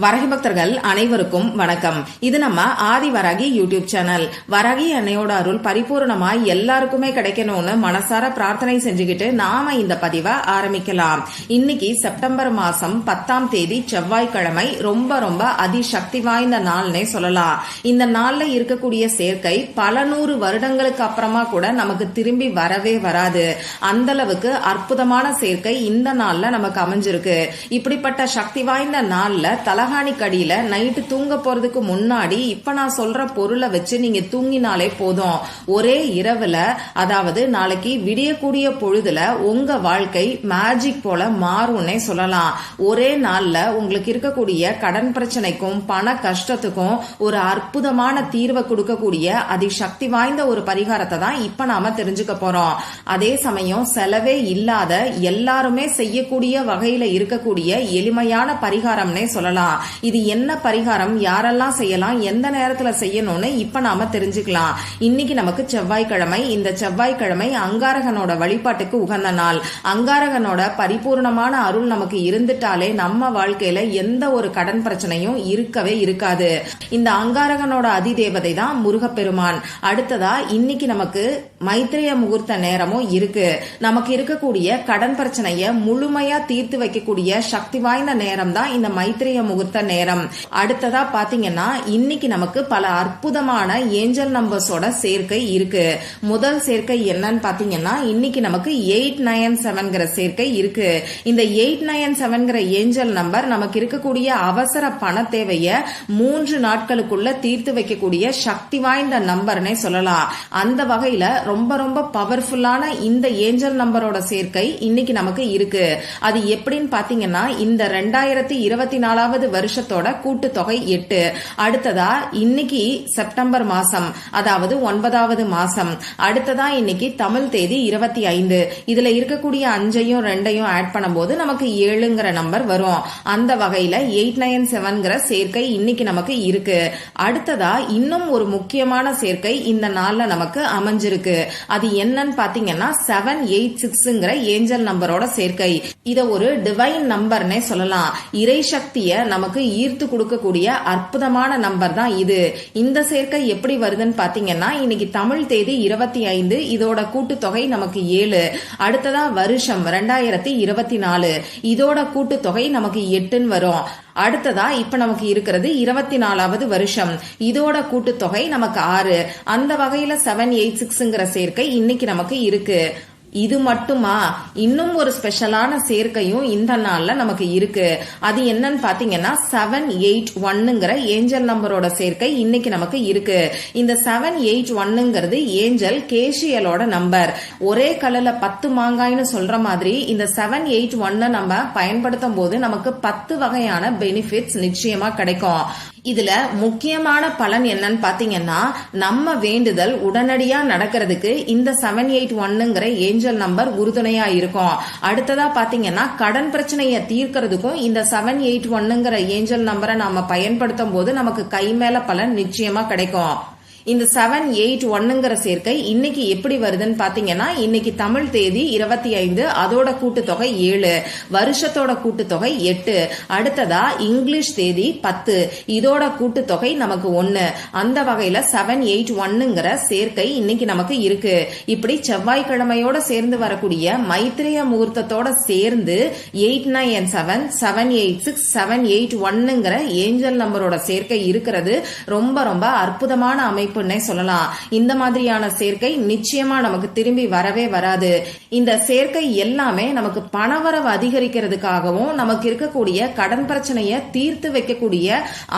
வரகி பக்தர்கள் அனைவருக்கும் வணக்கம். இது நம்ம ஆதி வராகி யூடியூப் சேனல். வரகி அன்னையோட அருள் பரிபூர்ணமா எல்லாருக்குமே கிடைக்கணும்னு மனசார பிரார்த்தனை செஞ்சுக்கிட்டு நாம இந்த பதிவை ஆரம்பிக்கலாம். இன்னைக்கு செப்டம்பர் மாசம் பத்தாம் தேதி செவ்வாய்க்கிழமை ரொம்ப ரொம்ப அதிசக்தி வாய்ந்த நாள்னே சொல்லலாம். இந்த நாள்ல இருக்கக்கூடிய சேர்க்கை பல நூறு வருடங்களுக்கு அப்புறமா கூட நமக்கு திரும்பி வரவே வராது. அந்த அளவுக்கு அற்புதமான சேர்க்கை இந்த நாள்ல நமக்கு அமைஞ்சிருக்கு. இப்படிப்பட்ட சக்தி வாய்ந்த நாள்ல தலகாணி அடியில் நைட்டு தூங்க போறதுக்கு முன்னாடி இப்ப நான் சொல்ற பொருளை வச்சு நீங்க தூங்கினாலே போதும். ஒரே இரவுல அதாவது நாளைக்கு விடியக்கூடிய பொழுதுல உங்க வாழ்க்கை மேஜிக் போல மாறும்னே சொல்லலாம். ஒரே நாள்ல உங்களுக்கு இருக்கக்கூடிய கடன் பிரச்சனைக்கும் பண கஷ்டத்துக்கும் ஒரு அற்புதமான தீர்வை கொடுக்கக்கூடிய அதிசக்தி வாய்ந்த ஒரு பரிகாரத்தை தான் இப்ப நாம தெரிஞ்சுக்க போறோம். அதே சமயம் செலவே இல்லாத எல்லாருமே செய்யக்கூடிய வகையில இருக்கக்கூடிய எளிமையான பரிகாரம்னே சொல்லலாம். இது என்ன பரிகாரம்? யாரெல்லாம் செய்யலாம்? எந்த நேரத்துல செய்யணும்னு இப்ப நாம தெரிஞ்சுக்கலாம். இன்னைக்கு நமக்கு செவ்வாய்க்கிழமை. இந்த செவ்வாய்க்கிழமை அங்காரகனோட வழிபாட்டுக்கு உகந்த நாள். அங்காரகனோட பரிபூர்ணமான அருள் நமக்கு இருந்துட்டாலே நம்ம வாழ்க்கையில எந்த ஒரு கடன் பிரச்சனையும் இருக்கவே இருக்காது. இந்த அங்காரகனோட அதிதேவதை தான் முருகப்பெருமான். அடுத்ததா இன்னைக்கு நமக்கு மைத்திரிய முகூர்த்த நேரமும் இருக்கு. நமக்கு இருக்கக்கூடிய கடன் பிரச்சனையை முழுமையா தீர்த்து வைக்கக்கூடிய சக்தி வாய்ந்த நேரம் தான் இந்த மைத்திரிய முகூர்த்த நேரம். அடுத்ததா பாத்தீங்கன்னா இன்னைக்கு நமக்கு பல அற்புதமான ஏஞ்சல் நம்பர்ஸோட சேர்க்கை இருக்கு. முதல் சேர்க்கை என்னன்னு பாத்தீங்கன்னா இன்னைக்கு நமக்கு எயிட் நயன் செவன்கிற சேர்க்கை இருக்கு. இந்த எயிட் நயன் செவன்கிற ஏஞ்சல் நம்பர் நமக்கு இருக்கக்கூடிய அவசர பண தேவைய மூன்று நாட்களுக்குள்ள தீர்த்து வைக்கக்கூடிய சக்தி வாய்ந்த நம்பர்னே சொல்லலாம். அந்த வகையில ரொம்ப ரொம்ப பவர்ஃபுல்லான இந்த ஏஞ்சல் நம்பரோட சேர்க்கை இன்னைக்கு நமக்கு இருக்கு. அது எப்படின்னு பாத்தீங்கன்னா இந்த ரெண்டாயிரத்தி இருபத்தி நாலாவது வருஷத்தோட கூட்டுத்தொகை எட்டு. அடுத்ததா இன்னைக்கு செப்டம்பர் மாசம். அதாவது ஒன்பதாவது மாசம். அடுத்ததா இன்னைக்கு தமிழ் தேதி இருபத்தி ஐந்து. இதுல இருக்கக்கூடிய அஞ்சையும் ரெண்டையும் ஆட் பண்ணும்போது நமக்கு ஏழுங்கிற நம்பர் வரும். அந்த வகையில எயிட் நைன் செவன்கிற சேர்க்கை இன்னைக்கு நமக்கு இருக்கு. அடுத்ததா இன்னும் ஒரு முக்கியமான சேர்க்கை இந்த நாள்ல நமக்கு அமைஞ்சிருக்கு. அது என்னன்னு பாத்தீங்கன்னா செவன் எயிட் சிக்ஸ்ங்கிற ஏஞ்சல் நம்பரோட சேர்க்கை. இத ஒரு டிவைன் நம்பர்னே சொல்லலாம். இறை சக்திய நமக்கு ஈர்த்து கொடுக்கக்கூடிய அற்புதமான நம்பர் தான் இது. இந்த சேர்க்கை எப்படி வருதுன்னு பாத்தீங்கன்னா இன்னைக்கு தமிழ் தேதி இருபத்தி ஐந்து இதோட கூட்டுத்தொகை நமக்கு ஏழு. அடுத்ததா வருஷம் ரெண்டாயிரத்தி இருபத்தி நாலு இதோட கூட்டுத்தொகை நமக்கு எட்டுன்னு வரும். அடுத்ததா இப்ப நமக்கு இருக்கிறது இருபத்தி நாலாவது வருஷம் இதோட கூட்டுத்தொகை நமக்கு ஆறு. அந்த வகையில செவன் எயிட் சிக்ஸ்ங்கிற சேர்க்கை இன்னைக்கு நமக்கு இருக்கு. இது மட்டுமா? இன்னும் ஒரு ஸ்பெஷலான சேர்க்கையும் இந்த நாள்ல நமக்கு இருக்கு. அது என்னன்னு பாத்தீங்கன்னா செவன் எயிட் ஒன்னுங்கிற ஏஞ்சல் நம்பரோட சேர்க்கை இன்னைக்கு நமக்கு இருக்கு. இந்த செவன் எயிட் ஒன்னுங்கிறது ஏஞ்சல் கேஷியலோட நம்பர் ஒரே கல்லுல பத்து மாங்காய்னு சொல்ற மாதிரி இந்த செவன் எயிட் ஒன்ன நம்ம பயன்படுத்தும் போது நமக்கு பத்து வகையான பெனிஃபிட்ஸ் நிச்சயமா கிடைக்கும். இதுல முக்கியமான பலன் என்னன்னு பாத்தீங்கன்னா நம்ம வேண்டுதல் உடனடியா நடக்கிறதுக்கு இந்த செவன் எயிட் ஒன்னுங்கிற ஏஞ்சல் ஏஞ்சல் நம்பர் உறுதுணையா இருக்கும். அடுத்ததா பாத்தீங்கன்னா கடன் பிரச்சனையை தீர்க்கறதுக்கும் இந்த செவன் எயிட் ஒன்னுங்கிற ஏஞ்சல் நம்பரை நாம பயன்படுத்தும் போது நமக்கு கை மேல பலன் நிச்சயமா கிடைக்கும். இந்த செவன் எயிட் ஒன்னுங்கிற சேர்க்கை இன்னைக்கு எப்படி வருதுன்னு பாத்தீங்கன்னா இன்னைக்கு தமிழ் தேதி இருபத்தி ஐந்து அதோட கூட்டுத்தொகை ஏழு வருஷத்தோட கூட்டுத்தொகை எட்டு அடுத்ததா இங்கிலீஷ் தேதி பத்து இதோட கூட்டுத்தொகை நமக்கு ஒன்னு அந்த வகையில செவன் எயிட் ஒன்னுங்கிற சேர்க்கை இன்னைக்கு நமக்கு இருக்கு. இப்படி செவ்வாய்க்கிழமையோட சேர்ந்து வரக்கூடிய மைத்திரிய முகூர்த்தத்தோட சேர்ந்து eight nine seven seven eight six seven eight ஒன்னுங்கிற angel நம்பரோட சேர்க்கை இருக்கிறது. ரொம்ப ரொம்ப அற்புதமான அமைப்பு அமைப்புன்னே சொல்லலாம். இந்த மாதிரியான சேர்க்கை நிச்சயமா நமக்கு திரும்பி வரவே வராது. இந்த சேர்க்கை எல்லாமே நமக்கு பணவரவு அதிகரிக்கிறதுக்காகவும் நமக்கு இருக்கக்கூடிய கடன் பிரச்சனையை தீர்த்து வைக்கக்கூடிய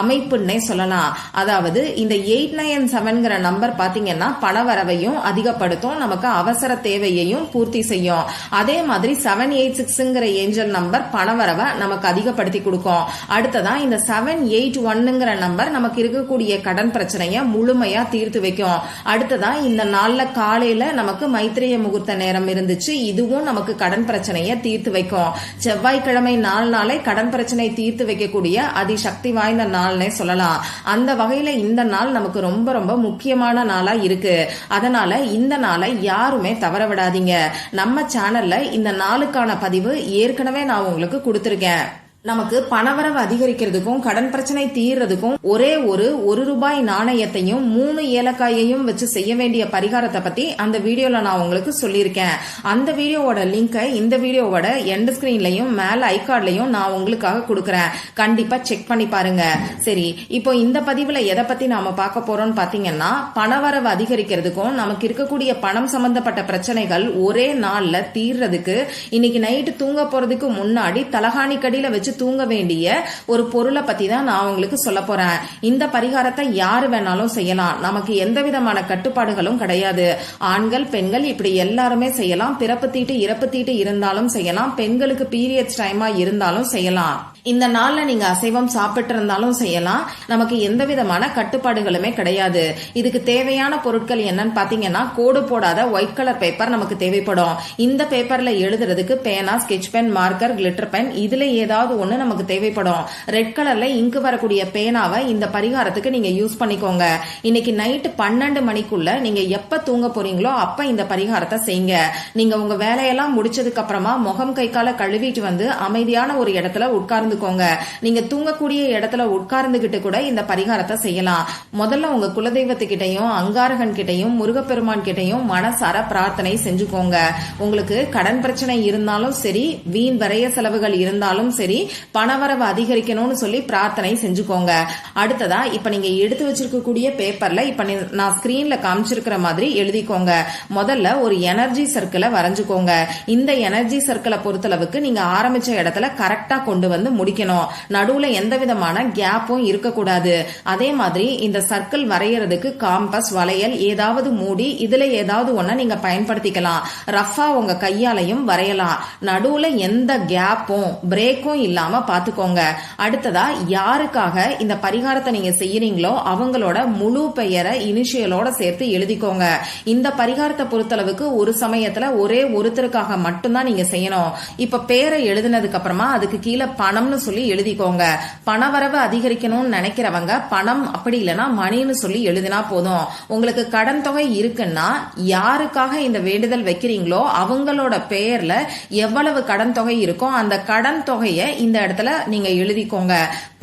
அமைப்புன்னே சொல்லலாம். அதாவது இந்த எயிட் நைன் செவன்கிற நம்பர் பாத்தீங்கன்னா பணவரவையும் அதிகப்படுத்தும் நமக்கு அவசர தேவையையும் பூர்த்தி செய்யும். அதே மாதிரி செவன் எயிட் சிக்ஸ்ங்கிற ஏஞ்சல் நம்பர் பணவரவை நமக்கு அதிகப்படுத்தி கொடுக்கும். அடுத்ததான் இந்த செவன் எயிட் ஒன்னுங்கிற நம்பர் நமக்கு இருக்கக்கூடிய கடன் பிரச்சனையை முழுமையா முறையா தீர்த்து வைக்கும். அடுத்ததா இந்த நாள்ல காலையில நமக்கு மைத்திரிய முகூர்த்த நேரம் இருந்துச்சு. இதுவும் நமக்கு கடன் பிரச்சனைய தீர்த்து வைக்கும். செவ்வாய்க்கிழமை நாள் நாளை கடன் பிரச்சனை தீர்த்து வைக்கக்கூடிய அதிசக்தி வாய்ந்த நாள்னே சொல்லலாம். அந்த வகையில இந்த நாள் நமக்கு ரொம்ப ரொம்ப முக்கியமான நாளா இருக்கு. அதனால இந்த நாளை யாருமே தவற விடாதீங்க. நம்ம சேனல்ல இந்த நாளுக்கான பதிவு ஏற்கனவே நான் உங்களுக்கு கொடுத்துருக்கேன். நமக்கு பணவரவு அதிகரிக்கிறதுக்கும் கடன் பிரச்சனை தீர்றதுக்கும் ஒரே ஒரு ஒரு ரூபாய் நாணயத்தையும் மூணு ஏலக்காயையும் வச்சு செய்ய வேண்டிய பரிகாரத்தை பத்தி அந்த வீடியோல நான் உங்களுக்கு சொல்லியிருக்கேன். அந்த வீடியோவோட லிங்கை இந்த வீடியோவோட எண்ட் ஸ்கிரீன்லயும் மேல ஐகார்ட்லயும் நான் உங்களுக்காக கொடுக்கறேன். கண்டிப்பா செக் பண்ணி பாருங்க. சரி இப்போ இந்த பதிவுல எதை பத்தி நாம பார்க்க போறோம்னு பாத்தீங்கன்னா பணவரவு அதிகரிக்கிறதுக்கும் நமக்கு இருக்கக்கூடிய பணம் சம்பந்தப்பட்ட பிரச்சனைகள் ஒரே நாள்ல தீர்றதுக்கு இன்னைக்கு நைட்டு தூங்க போறதுக்கு முன்னாடி தலகாணி கடியில வச்சு தூங்க வேண்டிய ஒரு பொருளை பத்தி தான் நான் உங்களுக்கு சொல்ல போறேன். இந்த பரிகாரத்தை யாரு வேணாலும் செய்யலாம். நமக்கு எந்த விதமான கட்டுப்பாடுகளும் கிடையாது. ஆண்கள் பெண்கள் இப்படி எல்லாருமே செய்யலாம். பிறப்பு தீட்டு இறப்பு தீட்டு இருந்தாலும் செய்யலாம். பெண்களுக்கு பீரியட்ஸ் டைமா இருந்தாலும் செய்யலாம். இந்த நாள்ல நீங்க அசைவம் சாப்பிட்டு இருந்தாலும் செய்யலாம். நமக்கு எந்த விதமான கட்டுப்பாடுகளுமே கிடையாது. இதுக்கு தேவையான பொருட்கள் என்னன்னு பாத்தீங்கன்னா கோடு போடாத ஒயிட் கலர் பேப்பர் நமக்கு தேவைப்படும். இந்த பேப்பர்ல எழுதுறதுக்கு பேனா sketch pen marker glitter pen இதுல ஏதாவது ஒண்ணு நமக்கு தேவைப்படும். ரெட் கலர்ல இங்கு வரக்கூடிய பேனாவை இந்த பரிகாரத்துக்கு நீங்க யூஸ் பண்ணிக்கோங்க. இன்னைக்கு நைட்டு பன்னெண்டு மணிக்குள்ள நீங்க எப்ப தூங்க போறீங்களோ அப்ப இந்த பரிகாரத்தை செய்யுங்க. நீங்க உங்க வேலையெல்லாம் முடிச்சதுக்கு அப்புறமா முகம் கை கால கழுவிட்டு வந்து அமைதியான ஒரு இடத்துல உட்கார்ந்து உட்கார்ந்துக்கோங்க. நீங்க தூங்கக்கூடிய இடத்துல உட்கார்ந்துகிட்டு கூட இந்த பரிகாரத்தை செய்யலாம். முதல்ல உங்க குலதெய்வத்துக்கிட்டையும் அங்காரகன் கிட்டையும் முருகப்பெருமான் கிட்டையும் மனசார பிரார்த்தனை செஞ்சுக்கோங்க. உங்களுக்கு கடன் பிரச்சனை இருந்தாலும் சரி வீண் வரைய செலவுகள் இருந்தாலும் சரி பணவரவு அதிகரிக்கணும்னு சொல்லி பிரார்த்தனை செஞ்சுக்கோங்க. அடுத்ததா இப்ப நீங்க எடுத்து வச்சிருக்கக்கூடிய பேப்பர்ல இப்ப நீ- நான் ஸ்கிரீன்ல காமிச்சிருக்கிற மாதிரி எழுதிக்கோங்க. முதல்ல ஒரு எனர்ஜி சர்க்கிளை வரைஞ்சுக்கோங்க. இந்த எனர்ஜி சர்க்கிளை பொறுத்தளவுக்கு நீங்க ஆரம்பிச்ச இடத்துல கரெக்டா கொண்டு வந்து முடிக்கணும். நடுவுல எந்த விதமான கேப்பும் இருக்கக்கூடாது. அதே மாதிரி இந்த சர்க்கிள் வரைகிறதுக்கு காம்பஸ் வளையல் ஏதாவது மூடி இதுல ஏதாவது ஒன்ன நீங்க பயன்படுத்திக்கலாம். ரஃபா உங்க கையாலையும் வரையலாம். நடுவுல எந்த கேப்பும் பிரேக்கும் இல்லாம பாத்துக்கோங்க அடுத்ததா யாருக்காக இந்த பரிகாரத்தை நீங்க செய்யறீங்களோ அவங்களோட முழு பெயரை இனிஷியலோட சேர்த்து எழுதிக்கோங்க. இந்த பரிகாரத்தை பொறுத்தளவுக்கு ஒரு சமயத்துல ஒரே ஒருத்தருக்காக மட்டும்தான் நீங்க செய்யணும். இப்ப பேரை எழுதினதுக்கு அப்புறமா அதுக்கு கீழே பணம் பணம்னு சொல்லி எழுதிக்கோங்க. பணவரவு அதிகரிக்கணும்னு நினைக்கிறவங்க பணம் அப்படி இல்லைன்னா மணின்னு சொல்லி எழுதினா போதும். உங்களுக்கு கடன் தொகை இருக்குன்னா யாருக்காக இந்த வேண்டுதல் வைக்கிறீங்களோ அவங்களோட பெயர்ல எவ்வளவு கடன் தொகை இருக்கோ அந்த கடன் தொகையை இந்த இடத்துல நீங்க எழுதிக்கோங்க.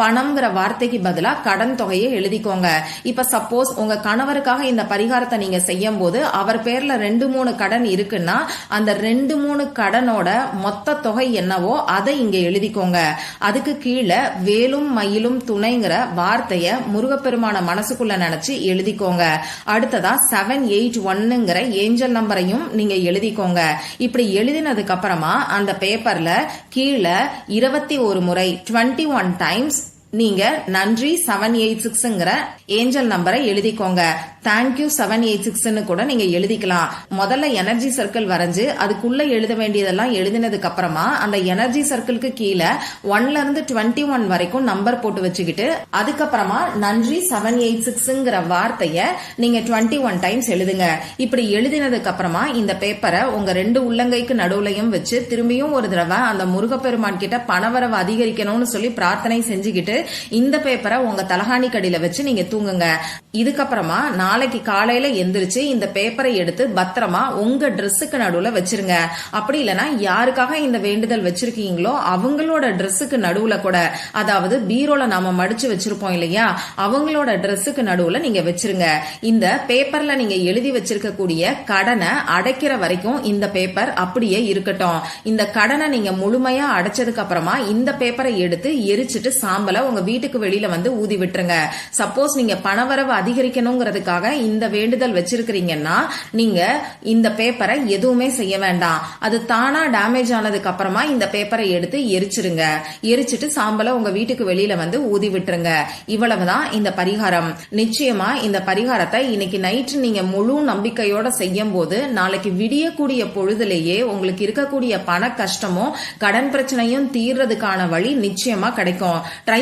பணம்ங்கிற வார்த்தைக்கு பதிலா கடன் தொகையை எழுதிக்கோங்க. இப்ப சப்போஸ் உங்க கணவருக்காக இந்த பரிகாரத்தை நீங்க செய்யும் போது அவர் பேர்ல ரெண்டு மூணு கடன் இருக்குன்னா அந்த ரெண்டு மூணு கடனோட மொத்த தொகை என்னவோ அதை இங்க எழுதிக்கோங்க. அதுக்கு கீழே வேலும் மயிலும் துணைங்கிற வார்த்தைய முருகப்பெருமான மனசுக்குள்ள நினைச்சு எழுதிக்கோங்க. அடுத்ததா செவன் எயிட் ஒன்னுங்கிற ஏஞ்சல் நம்பரையும் நீங்க எழுதிக்கோங்க. இப்படி எழுதினதுக்கு அப்புறமா அந்த பேப்பர்ல கீழே இருபத்தி ஒரு முறை டுவெண்ட்டி ஒன் டைம்ஸ் நீங்க நன்றி செவன் எயிட் சிக்ஸ்ங்கிற ஏஞ்சல் நம்பரை எழுதிக்கோங்க. தேங்க்யூ செவன் எயிட் சிக்ஸ்னு கூட நீங்க எழுதிக்கலாம். முதல்ல எனர்ஜி சர்க்கிள் வரைஞ்சு அதுக்குள்ள எழுத வேண்டியதெல்லாம் எழுதினதுக்கு அப்புறமா அந்த எனர்ஜி சர்க்கிளுக்கு கீழே ஒன்ல இருந்து டுவெண்ட்டி ஒன் வரைக்கும் நம்பர் போட்டு வச்சுக்கிட்டு அதுக்கப்புறமா நன்றி செவன் எயிட் சிக்ஸ்ங்கிற வார்த்தைய நீங்க டுவெண்ட்டி ஒன் டைம்ஸ் எழுதுங்க. இப்படி எழுதினதுக்கு அப்புறமா இந்த பேப்பரை உங்க ரெண்டு உள்ளங்கைக்கு நடுவுலையும் வச்சு திரும்பியும் ஒரு தடவை அந்த முருகப்பெருமான் கிட்ட பணவரவு அதிகரிக்கணும்னு சொல்லி பிரார்த்தனை செஞ்சுக்கிட்டு இந்த பேப்பரை உங்க தலகாணி கடியில வச்சு நீங்க தூங்குங்க. இதுக்கப்புறமா நாளைக்கு காலையில எந்திரிச்சு இந்த பேப்பரை எடுத்து பத்திரமா உங்க ட்ரெஸ்ஸுக்கு நடுவுல வச்சிருங்க. அப்படி இல்லைன்னா யாருக்காக இந்த வேண்டுதல் வச்சிருக்கீங்களோ அவங்களோட ட்ரெஸ்ஸுக்கு நடுவுல கூட அதாவது பீரோல நாம மடிச்சு வச்சிருப்போம் இல்லையா அவங்களோட ட்ரெஸ்ஸுக்கு நடுவுல நீங்க வச்சிருங்க. இந்த பேப்பர்ல நீங்க எழுதி வச்சிருக்கக்கூடிய கடனை அடைக்கிற வரைக்கும் இந்த பேப்பர் அப்படியே இருக்கட்டும். இந்த கடனை நீங்க முழுமையா அடைச்சதுக்கு அப்புறமா இந்த பேப்பரை எடுத்து எரிச்சிட்டு சாம்பலை உங்க வீட்டுக்கு வெளியில வந்து ஊதி விட்டுருங்க. சப்போஸ் நீங்க பணவரவு அதிகரிக்கணுங்கிறதுக்காக இந்த வேண்டுதல் வச்சிருக்கிறீங்கன்னா நீங்க இந்த பேப்பரை எதுவுமே செய்ய வேண்டாம். அது தானா டேமேஜ் ஆனதுக்கு அப்புறமா இந்த பேப்பரை எடுத்து எரிச்சிருங்க. எரிச்சிட்டு சாம்பலை உங்க வீட்டுக்கு வெளியில வந்து ஊதி விட்டுருங்க. இவ்வளவுதான் இந்த பரிகாரம். நிச்சயமா இந்த பரிகாரத்தை இன்னைக்கு நைட்டு நீங்க முழு நம்பிக்கையோட செய்யும் போது நாளைக்கு விடியக்கூடிய பொழுதுலேயே உங்களுக்கு இருக்கக்கூடிய பண கஷ்டமும் கடன் பிரச்சனையும் தீர்றதுக்கான வழி நிச்சயமா கிடைக்கும். ட்ரை